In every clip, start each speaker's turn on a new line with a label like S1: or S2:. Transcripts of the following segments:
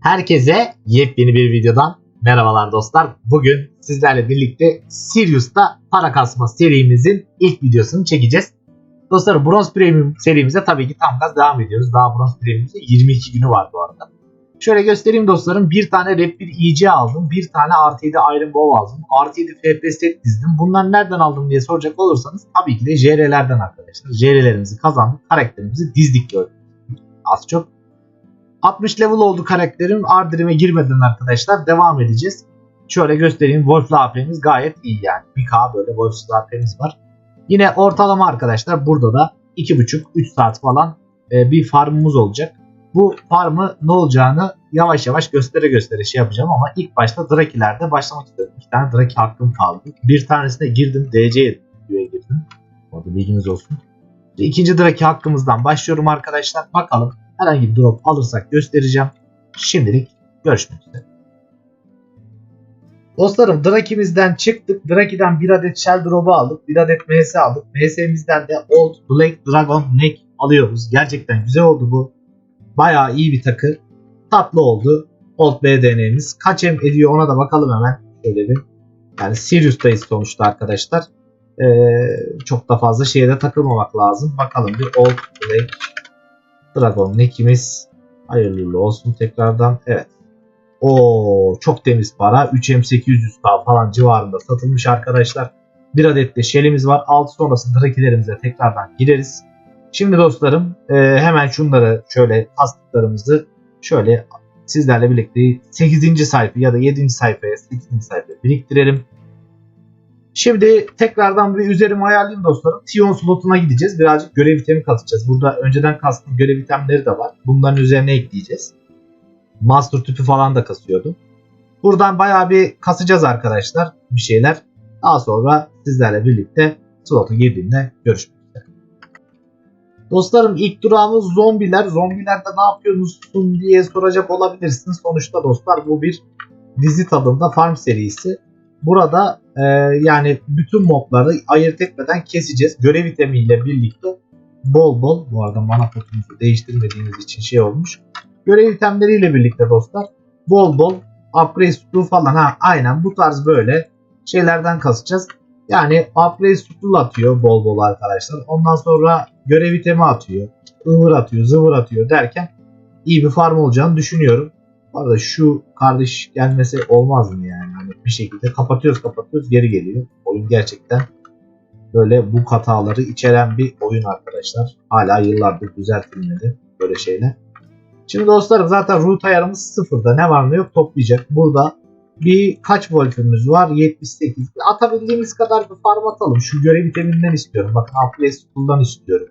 S1: Herkese yepyeni bir videodan merhabalar dostlar. Bugün sizlerle birlikte Sirius'ta para kasma serimizin ilk videosunu çekeceğiz. Dostlar Bronze Premium serimize tabii ki tam gaz devam ediyoruz. Daha Bronze Premium'da 22 günü var bu arada. Şöyle göstereyim dostlarım. Bir tane Rap 1 EC aldım. Bir tane artı 7 Iron Bow aldım. Artı 7 FP set dizdim. Bunları nereden aldım diye soracak olursanız tabii ki de JR'lerden arkadaşlar. JR'lerimizi kazandık. Karakterimizi dizdik gibi. Az çok 60 level oldu karakterim. Ardrim'e girmeden arkadaşlar devam edeceğiz. Şöyle göstereyim. Wolf'lu AP'miz gayet iyi yani. 1K böyle Wolf'lu AP'miz var. Yine ortalama arkadaşlar burada da 2,5-3 saat falan e, bir farmımız olacak. Bu farmı ne olacağını yavaş yavaş göstere göstere şey yapacağım ama ilk başta Draki'lerde başlamak istiyorum. İki tane Draki hakkım kaldı. Bir tanesine girdim. DC'ye girdim. Orada bilginiz olsun. İkinci Draki hakkımızdan başlıyorum arkadaşlar. Bakalım herhangi bir drop alırsak göstereceğim. Şimdilik görüşmek üzere. Dostlarım Draki'mizden çıktık. Draki'den bir adet Shell drop'u aldık. Bir adet MS aldık. MS'mizden de Old Black Dragon Neck alıyoruz. Gerçekten güzel oldu bu. Bayağı iyi bir takı. Tatlı oldu. Old BDN'miz. Kaç em ediyor ona da bakalım hemen. Şöyle bir. Yani Sirius'tayız sonuçta arkadaşlar. Ee, çok da fazla şeye de takılmamak lazım. Bakalım bir Old Black Dragon Neck'imiz hayırlı olsun tekrardan. Evet. O çok temiz para. 3M800K falan civarında satılmış arkadaşlar. Bir adet de Shell'imiz var. Alt sonrası Draki'lerimize tekrardan gireriz. Şimdi dostlarım e, hemen şunları şöyle kastıklarımızı şöyle sizlerle birlikte 8. sayfa ya da 7. sayfaya 8. sayfaya biriktirelim. Şimdi tekrardan bir üzerime ayarlayayım dostlarım. Tion slotuna gideceğiz. Birazcık görev itemi kasacağız. Burada önceden kastığım görev itemleri de var. Bunların üzerine ekleyeceğiz. Master tüpü falan da kasıyordum. Buradan bayağı bir kasacağız arkadaşlar bir şeyler. Daha sonra sizlerle birlikte slota girdiğimde görüşmek üzere. Dostlarım ilk durağımız zombiler. Zombilerde ne yapıyorsunuz diye soracak olabilirsiniz. Sonuçta dostlar bu bir dizi tadında farm serisi. Burada e, yani bütün mobları ayırt etmeden keseceğiz. Görev itemiyle birlikte bol bol bu arada mana potumuzu değiştirmediğimiz için şey olmuş. Görev itemleriyle birlikte dostlar bol bol upgrade stool falan ha aynen bu tarz böyle şeylerden kasacağız. Yani upgrade stool atıyor bol bol arkadaşlar. Ondan sonra görev itemi atıyor. ıvır atıyor zıvır atıyor derken iyi bir farm olacağını düşünüyorum. Bu arada şu kardeş gelmesi olmaz mı yani? Bir şekilde kapatıyoruz kapatıyoruz geri geliyor. Oyun gerçekten böyle bu hataları içeren bir oyun arkadaşlar. Hala yıllardır düzeltilmedi böyle şeyler. Şimdi dostlarım zaten root ayarımız sıfırda. Ne var ne yok toplayacak. Burada bir kaç wolf'ümüz var? 78. Atabildiğimiz kadar bir farm atalım. Şu görev iteminden istiyorum. Bakın Upplay School'dan istiyorum.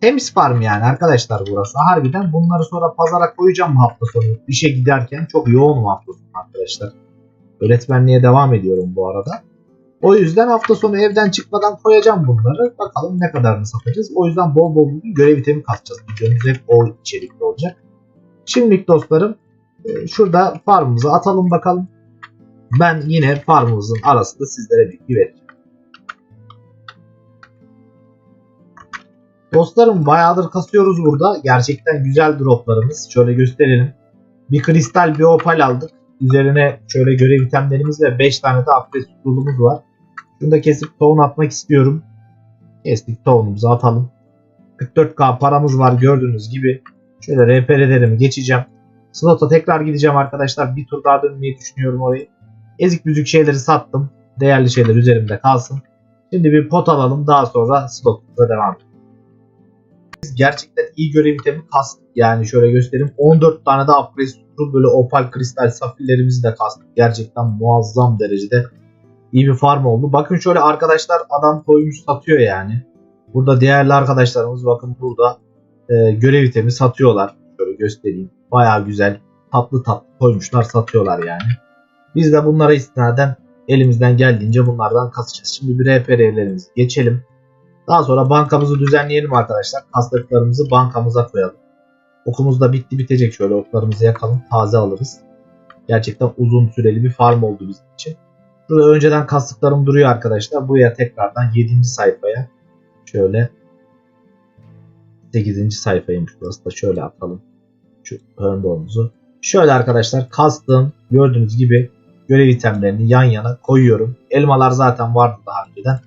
S1: Temiz farm yani arkadaşlar burası. Harbiden bunları sonra pazara koyacağım hafta sonu. İşe giderken çok yoğun hafta sonu arkadaşlar. Öğretmenliğe devam ediyorum bu arada. O yüzden hafta sonu evden çıkmadan koyacağım bunları. Bakalım ne kadarını satacağız. O yüzden bol bol bugün görev itemi kasacağız. Videomuz hep o içerikli olacak. Şimdilik dostlarım e, şurada farmımızı atalım bakalım. Ben yine farmımızın arasında sizlere bilgi vereceğim. Dostlarım bayağıdır kasıyoruz burada. Gerçekten güzel droplarımız. Şöyle gösterelim. Bir kristal bir opal aldık. Üzerine şöyle görev itemlerimiz ve 5 tane de upgrade tutulumuz var. Şunu da kesip tohum atmak istiyorum. Kestik tohumumuzu atalım. 44k paramız var gördüğünüz gibi. Şöyle RP'lerimi geçeceğim. Slot'a tekrar gideceğim arkadaşlar. Bir tur daha dönmeyi düşünüyorum orayı. Ezik büzük şeyleri sattım. Değerli şeyler üzerimde kalsın. Şimdi bir pot alalım. Daha sonra slot'umuza devam edelim. Gerçekten iyi görev itemi kastık. Yani şöyle göstereyim. 14 tane de upgrade böyle opal kristal safirlerimizi de kastık. Gerçekten muazzam derecede iyi bir farm oldu. Bakın şöyle arkadaşlar adam koymuş satıyor yani. Burada değerli arkadaşlarımız bakın burada e, görev itemi satıyorlar. Şöyle göstereyim. Baya güzel tatlı tatlı koymuşlar satıyorlar yani. Biz de bunlara istinaden elimizden geldiğince bunlardan kasacağız. Şimdi bir RPR'lerimizi geçelim. Daha sonra bankamızı düzenleyelim arkadaşlar. Kastıklarımızı bankamıza koyalım. Okumuz da bitti bitecek. Şöyle oklarımızı yakalım. Taze alırız. Gerçekten uzun süreli bir farm oldu bizim için. Burada önceden kastıklarım duruyor arkadaşlar. Buraya tekrardan 7. sayfaya şöyle 8. sayfaymış burası da şöyle atalım. Şu Hörnborn'umuzu Şöyle arkadaşlar kastığım gördüğünüz gibi görev itemlerini yan yana koyuyorum. Elmalar zaten vardı daha önceden.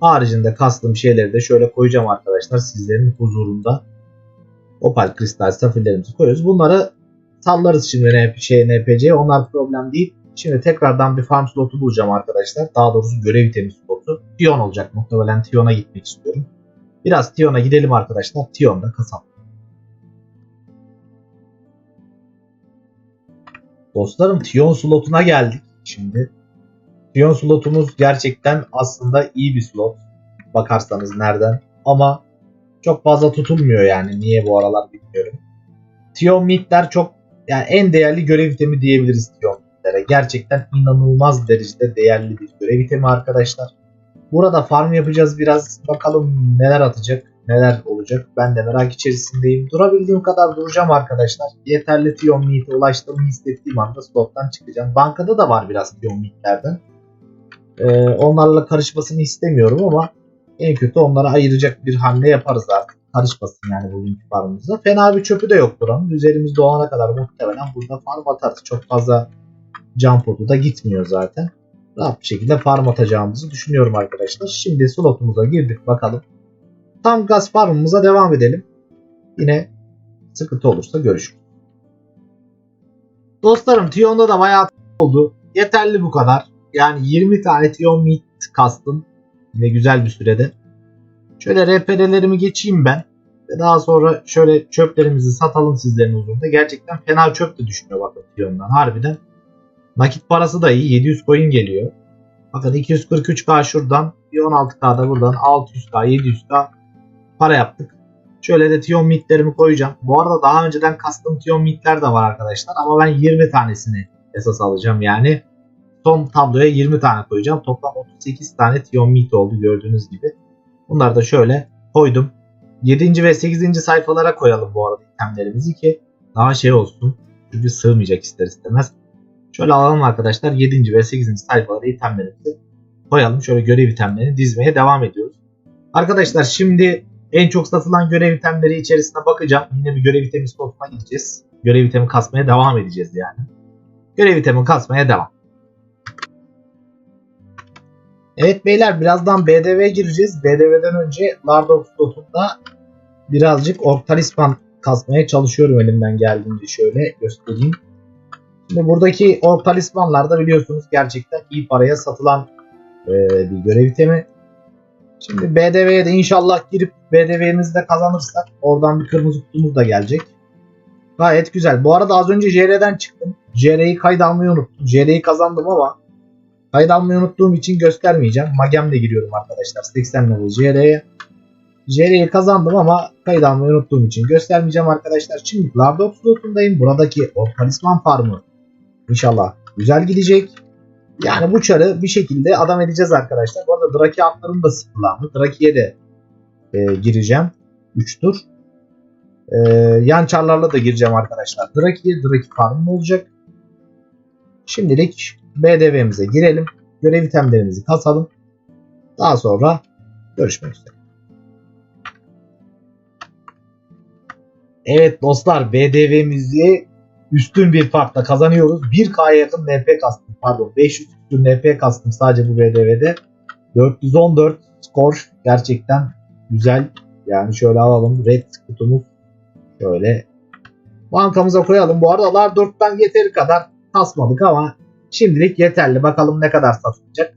S1: Haricinde kastığım şeyleri de şöyle koyacağım arkadaşlar sizlerin huzurunda. Opal kristal safirlerimizi koyuyoruz. Bunları sallarız şimdi NP, şey, NPC'ye onlar problem değil. Şimdi tekrardan bir farm slotu bulacağım arkadaşlar. Daha doğrusu görev itemi slotu. Tion olacak muhtemelen Tion'a gitmek istiyorum. Biraz Tion'a gidelim arkadaşlar. Tion'da kasalım. Dostlarım Tion slotuna geldik şimdi. Tion slotumuz gerçekten aslında iyi bir slot. Bakarsanız nereden. Ama çok fazla tutulmuyor yani. Niye bu aralar bilmiyorum. Tion Mid'ler çok yani en değerli görev itemi diyebiliriz Tion Mid'lere. Gerçekten inanılmaz derecede değerli bir görev itemi arkadaşlar. Burada farm yapacağız biraz. Bakalım neler atacak, neler olacak. Ben de merak içerisindeyim. Durabildiğim kadar duracağım arkadaşlar. Yeterli Tion Meat'e ulaştığımı hissettiğim anda slottan çıkacağım. Bankada da var biraz Tion Meat'lerden. Ee, onlarla karışmasını istemiyorum ama en kötü onlara ayıracak bir hamle yaparız artık. Karışmasın yani bugünkü farmımızda. Fena bir çöpü de yok buranın. Üzerimiz doğana kadar muhtemelen burada farm atarız. Çok fazla can potu da gitmiyor zaten rahat bir şekilde farm atacağımızı düşünüyorum arkadaşlar. Şimdi slotumuza girdik bakalım. Tam gaz farmımıza devam edelim. Yine sıkıntı olursa görüşürüz. Dostlarım Tion'da da bayağı oldu. Yeterli bu kadar. Yani 20 tane Tion Meat kastım. Yine güzel bir sürede. Şöyle RPR'lerimi geçeyim ben. Ve daha sonra şöyle çöplerimizi satalım sizlerin huzurunda. Gerçekten fena çöp de düşmüyor bakın Tion'dan. Harbiden Nakit parası da iyi. 700 coin geliyor. Bakın 243k şuradan. Bir 16k da buradan. 600k 700k para yaptık. Şöyle de Tion Meat'lerimi koyacağım. Bu arada daha önceden custom Tion Meat'ler de var arkadaşlar. Ama ben 20 tanesini esas alacağım. Yani son tabloya 20 tane koyacağım. Toplam 38 tane Tion oldu gördüğünüz gibi. Bunları da şöyle koydum. 7. ve 8. sayfalara koyalım bu arada itemlerimizi ki daha şey olsun. Çünkü sığmayacak ister istemez. Şöyle alalım arkadaşlar 7. ve 8. sayfalara itemlerimizi koyalım. Şöyle görev itemlerini dizmeye devam ediyoruz. Arkadaşlar şimdi en çok satılan görev itemleri içerisine bakacağım. Yine bir görev itemi slotuna gideceğiz. Görev itemi kasmaya devam edeceğiz yani. Görev itemi kasmaya devam. Evet beyler birazdan BDV'ye gireceğiz. BDV'den önce Lardor slotunda birazcık Ork Talisman kasmaya çalışıyorum elimden geldiğince şöyle göstereyim. Şimdi buradaki o talismanlar da biliyorsunuz gerçekten iyi paraya satılan e, bir görev itemi. Şimdi BDV'ye de inşallah girip BDV'mizi de kazanırsak oradan bir kırmızı kutumuz da gelecek. Gayet güzel. Bu arada az önce JR'den çıktım. JR'yi kayda almayı unuttum. JR'yi kazandım ama kayda almayı unuttuğum için göstermeyeceğim. Magem'le giriyorum arkadaşlar. 80 level JR'ye. JR'yi kazandım ama kayda almayı unuttuğum için göstermeyeceğim arkadaşlar. Şimdi Lardok slotundayım. Buradaki o talisman farmı İnşallah güzel gidecek. Yani bu çarı bir şekilde adam edeceğiz arkadaşlar. Bu arada Draki atlarım da sıfırlandı. Draki'ye de e, gireceğim. 3 tur. E, yan çarlarla da gireceğim arkadaşlar. Draki'ye Draki farmım olacak. Şimdilik BDV'mize girelim. Görev itemlerimizi kasalım. Daha sonra görüşmek üzere. Evet dostlar BDV'mizi üstün bir farkla kazanıyoruz. 1K'ya yakın NP kastım. Pardon 500 küsur NP kastım sadece bu BDV'de. 414 skor gerçekten güzel. Yani şöyle alalım. Red kutumuz şöyle bankamıza koyalım. Bu arada lar 4'ten yeteri kadar kasmadık ama şimdilik yeterli. Bakalım ne kadar satılacak.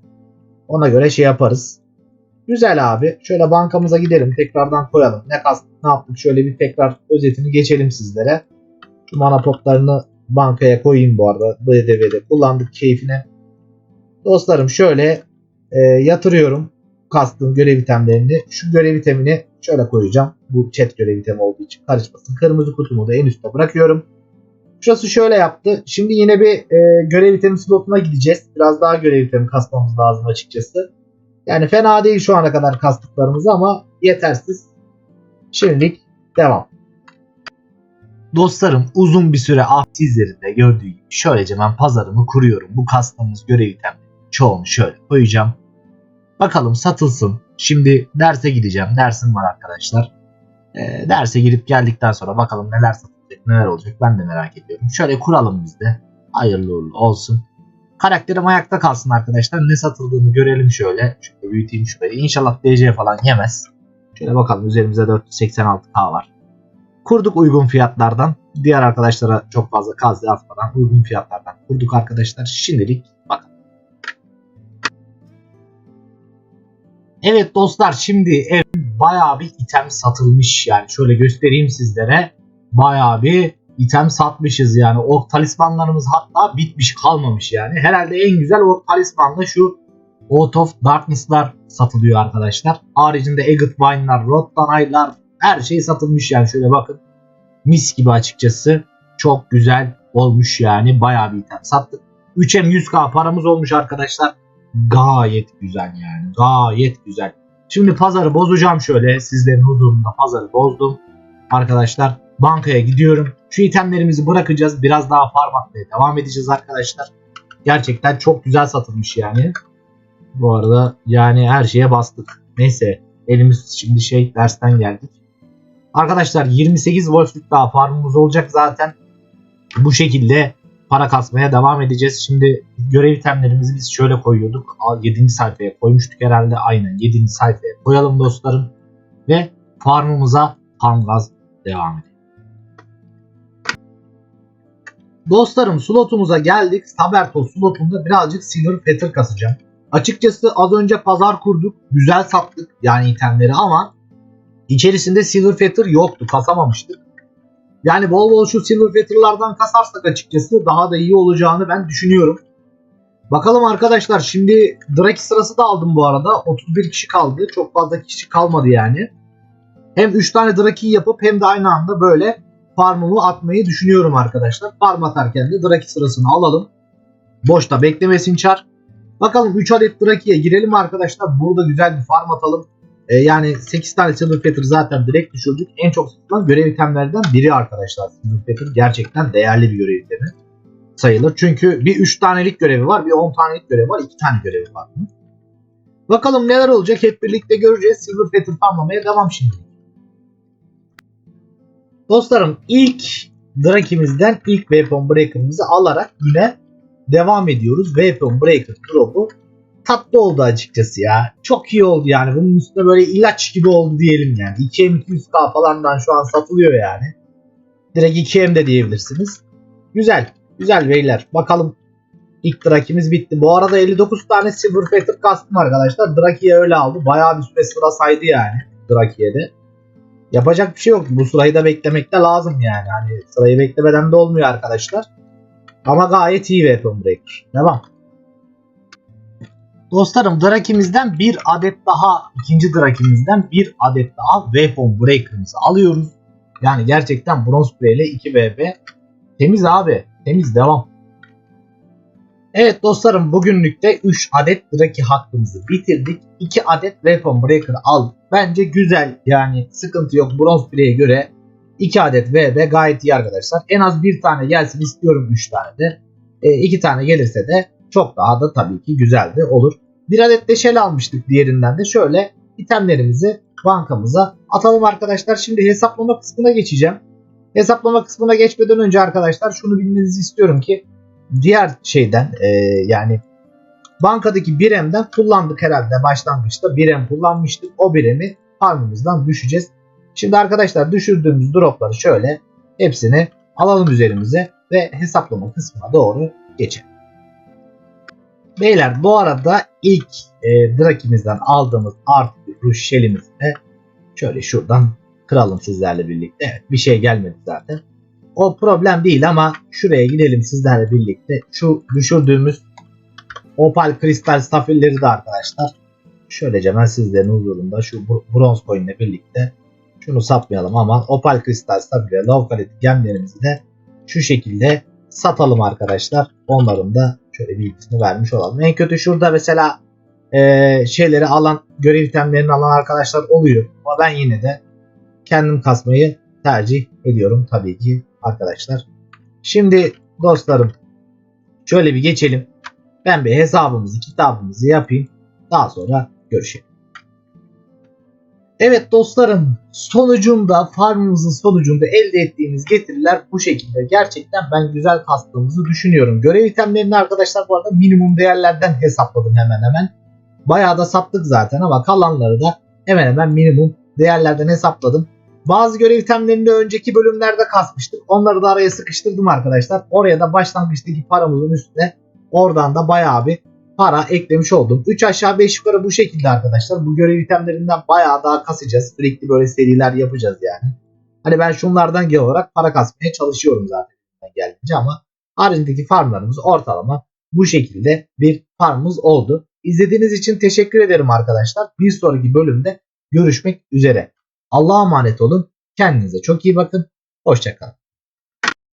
S1: Ona göre şey yaparız. Güzel abi. Şöyle bankamıza gidelim. Tekrardan koyalım. Ne kastık ne yaptık. Şöyle bir tekrar özetini geçelim sizlere. Şu mana potlarını bankaya koyayım bu arada. BDV'de kullandık keyfine. Dostlarım şöyle e, yatırıyorum. Kastığım görev itemlerini. Şu görev itemini şöyle koyacağım. Bu chat görev itemi olduğu için karışmasın. Kırmızı kutumu da en üstte bırakıyorum. Şurası şöyle yaptı. Şimdi yine bir e, görev itemi slotuna gideceğiz. Biraz daha görev itemi kasmamız lazım açıkçası. Yani fena değil şu ana kadar kastıklarımız ama yetersiz. Şimdilik devam. Dostlarım uzun bir süre ah sizlerin de gördüğü gibi şöylece ben pazarımı kuruyorum. Bu kastığımız görev itemleri çoğunu şöyle koyacağım. Bakalım satılsın. Şimdi derse gideceğim. Dersim var arkadaşlar. E, derse girip geldikten sonra bakalım neler satılacak. Olacak, neler olacak ben de merak ediyorum. Şöyle kuralım biz de. Hayırlı uğurlu olsun. Karakterim ayakta kalsın arkadaşlar. Ne satıldığını görelim şöyle. Şöyle büyüteyim şurayı. İnşallah DC falan yemez. Şöyle bakalım üzerimizde 486k var. Kurduk uygun fiyatlardan. Diğer arkadaşlara çok fazla kazı atmadan uygun fiyatlardan kurduk arkadaşlar. Şimdilik bakın. Evet dostlar şimdi ev bayağı bir item satılmış yani şöyle göstereyim sizlere. Bayağı bir item satmışız yani. Ork talismanlarımız hatta bitmiş kalmamış yani. Herhalde en güzel ork talismanla şu Out of Darkness'lar satılıyor arkadaşlar. Haricinde Agate Wine'lar, Rottanay'lar her şey satılmış yani şöyle bakın. Mis gibi açıkçası. Çok güzel olmuş yani. Bayağı bir item sattık. 3M 100k paramız olmuş arkadaşlar. Gayet güzel yani. Gayet güzel. Şimdi pazarı bozacağım şöyle. Sizlerin huzurunda pazarı bozdum. Arkadaşlar bankaya gidiyorum. Şu itemlerimizi bırakacağız. Biraz daha farm atmaya devam edeceğiz arkadaşlar. Gerçekten çok güzel satılmış yani. Bu arada yani her şeye bastık. Neyse elimiz şimdi şey dersten geldik. Arkadaşlar 28 Wolf'lük daha farmımız olacak zaten. Bu şekilde para kasmaya devam edeceğiz. Şimdi görev itemlerimizi biz şöyle koyuyorduk. 7. sayfaya koymuştuk herhalde. Aynen 7. sayfaya koyalım dostlarım. Ve farmımıza tam gaz devam edelim. Dostlarım slotumuza geldik. Saberto slotunda birazcık Silver Feather kasacağım. Açıkçası az önce pazar kurduk. Güzel sattık yani itemleri ama içerisinde Silver Feather yoktu. Kasamamıştık. Yani bol bol şu Silver Feather'lardan kasarsak açıkçası daha da iyi olacağını ben düşünüyorum. Bakalım arkadaşlar şimdi Draki sırası da aldım bu arada. 31 kişi kaldı. Çok fazla kişi kalmadı yani. Hem 3 tane Draki yapıp hem de aynı anda böyle farmımı atmayı düşünüyorum arkadaşlar. Farm atarken de Draki sırasını alalım. Boşta beklemesin çar. Bakalım 3 adet Draki'ye girelim arkadaşlar. Burada güzel bir farm atalım. Ee, yani 8 tane Silver Feather zaten direkt düşürdük. En çok satılan görev itemlerden biri arkadaşlar. Silver Feather gerçekten değerli bir görev itemi sayılır. Çünkü bir 3 tanelik görevi var, bir 10 tanelik görevi var, 2 tane görevi var. Bakalım neler olacak hep birlikte göreceğiz. Silver Feather farmlamaya devam şimdi. Dostlarım ilk Draki'mizden ilk Weapon Breaker'ımızı alarak güne devam ediyoruz. Weapon Breaker drop'u tatlı oldu açıkçası ya. Çok iyi oldu yani. Bunun üstüne böyle ilaç gibi oldu diyelim yani. 2M 200k falandan şu an satılıyor yani. Direkt 2M de diyebilirsiniz. Güzel. Güzel beyler. Bakalım ilk Draki'miz bitti. Bu arada 59 tane Silver Feather kastım arkadaşlar. Draki'ye öyle aldı. Bayağı bir süre sıra saydı yani. Draki'ye de. Yapacak bir şey yok. Bu sırayı da beklemek de lazım yani. Hani sırayı beklemeden de olmuyor arkadaşlar. Ama gayet iyi Weapon Breaker. Devam. Dostlarım Draki'mizden bir adet daha ikinci Draki'mizden bir adet daha Weapon Breaker'ımızı alıyoruz. Yani gerçekten Bronze Play ile 2 VB. Temiz abi. Temiz devam. Evet dostlarım bugünlük de 3 adet Draki hakkımızı bitirdik. 2 adet Weapon Breaker aldık. Bence güzel yani sıkıntı yok. Bronze Play'e göre 2 adet VB gayet iyi arkadaşlar. En az bir tane gelsin istiyorum 3 tane de. 2 e, tane gelirse de çok daha da tabii ki güzel de olur. Bir adet de shell almıştık diğerinden de. Şöyle itemlerimizi bankamıza atalım arkadaşlar. Şimdi hesaplama kısmına geçeceğim. Hesaplama kısmına geçmeden önce arkadaşlar şunu bilmenizi istiyorum ki diğer şeyden e, yani bankadaki biremden kullandık herhalde başlangıçta birem kullanmıştık. O biremi farmımızdan düşeceğiz. Şimdi arkadaşlar düşürdüğümüz dropları şöyle hepsini alalım üzerimize ve hesaplama kısmına doğru geçelim. Beyler bu arada ilk e, Draki'mizden aldığımız artı bir ruş shell'imizi de şöyle şuradan kıralım sizlerle birlikte. Evet bir şey gelmedi zaten. O problem değil ama şuraya gidelim sizlerle birlikte. Şu düşürdüğümüz opal kristal stafilleri de arkadaşlar. Şöylece ben sizlerin huzurunda şu bronz coin birlikte şunu sapmayalım ama opal kristal stafil ve low quality gemlerimizi de şu şekilde satalım arkadaşlar. Onların da şöyle bilgisini vermiş olalım. En kötü şurada mesela e, şeyleri alan görev itemlerini alan arkadaşlar oluyor. Ama ben yine de kendim kasmayı tercih ediyorum tabii ki arkadaşlar. Şimdi dostlarım şöyle bir geçelim. Ben bir hesabımızı kitabımızı yapayım. Daha sonra görüşelim. Evet dostlarım sonucunda farmımızın sonucunda elde ettiğimiz getiriler bu şekilde. Gerçekten ben güzel kastığımızı düşünüyorum. Görev itemlerini arkadaşlar bu arada minimum değerlerden hesapladım hemen hemen. Bayağı da sattık zaten ama kalanları da hemen hemen minimum değerlerden hesapladım. Bazı görev itemlerini önceki bölümlerde kasmıştık. Onları da araya sıkıştırdım arkadaşlar. Oraya da başlangıçtaki paramızın üstüne oradan da bayağı bir para eklemiş oldum. 3 aşağı 5 yukarı bu şekilde arkadaşlar. Bu görev itemlerinden bayağı daha kasacağız. Sürekli böyle seriler yapacağız yani. Hani ben şunlardan genel olarak para kasmaya çalışıyorum zaten geldiğince ama haricindeki farmlarımız ortalama bu şekilde bir farmımız oldu. İzlediğiniz için teşekkür ederim arkadaşlar. Bir sonraki bölümde görüşmek üzere. Allah'a emanet olun. Kendinize çok iyi bakın. Hoşçakalın.